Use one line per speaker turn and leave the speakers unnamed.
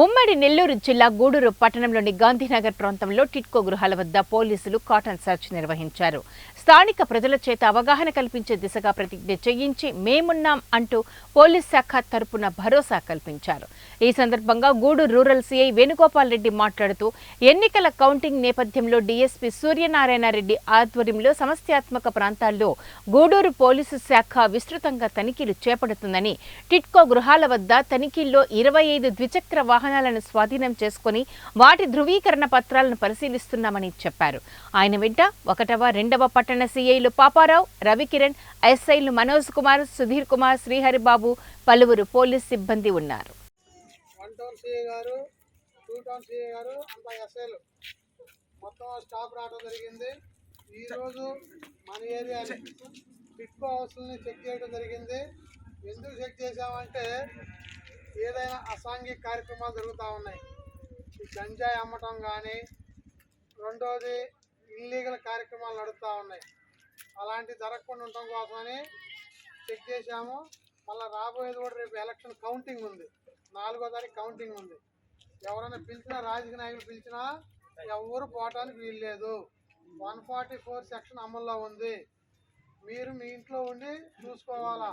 ఉమ్మడి నెల్లూరు జిల్లా గూడూరు పట్టణంలోని గాంధీనగర్ ప్రాంతంలో టిట్కో గృహాల వద్ద పోలీసులు కాటన్ సెర్చ్ నిర్వహించారు. స్థానిక ప్రజల చేత అవగాహన కల్పించే దిశగా ప్రతిజ్ఞ చేయించి మేమున్నాం అంటూ పోలీస్ శాఖ తరపున భరోసా కల్పించారు. ఈ సందర్భంగా గూడూరు రూరల్ సీఐ వేణుగోపాల్ రెడ్డి మాట్లాడుతూ ఎన్నికల కౌంటింగ్ నేపథ్యంలో డీఎస్పీ సూర్యనారాయణ రెడ్డి ఆధ్వర్యంలో సమస్యాత్మక ప్రాంతాల్లో గూడూరు పోలీసు శాఖ విస్తృతంగా తనిఖీలు చేపడుతుందని టిట్కో గృహాల వద్ద తనిఖీల్లో ఇరవై ఐదు ద్విచక్ర వాహనాలను స్వాధీనం చేసుకుని వాటి ధృవీకరణ పత్రాలను పరిశీలిస్తున్నామని చెప్పారు. ఆయన వెంట ఒకటవ రెండవ పట్టణ సీఐలు పాపారావు రవికిరణ్ ఎస్ఐలు మనోజ్ కుమార్ సుధీర్ కుమార్ శ్రీహరిబాబు పలువురు పోలీస్ సిబ్బంది ఉన్నారు.
మొత్తం స్టాఫ్ రావడం జరిగింది. ఈరోజు మన ఏరియాని హౌస్ని చెక్ చేయడం జరిగింది. ఎందుకు చెక్ చేసామంటే ఏదైనా అసాంఘిక కార్యక్రమాలు జరుగుతూ ఉన్నాయి. గంజాయి అమ్మటం కానీ రెండోది ఇల్లీగల్ కార్యక్రమాలు నడుస్తూ ఉన్నాయి. అలాంటివి జరగకుండా ఉండటం కోసమని చెక్ చేశాము. మళ్ళీ రాబోయేది కూడా రేపు ఎలక్షన్ కౌంటింగ్ ఉంది. నాలుగో తారీఖు కౌంటింగ్ ఉంది. ఎవరైనా పిలిచినా రాజకీయ నాయకులు పిలిచినా ఎవరు పోవటానికి వీల్లేదు వన్ ఫార్టీ ఫోర్ సెక్షన్ అమల్లో ఉంది. మీరు మీ ఇంట్లో ఉండి చూసుకోవాలా?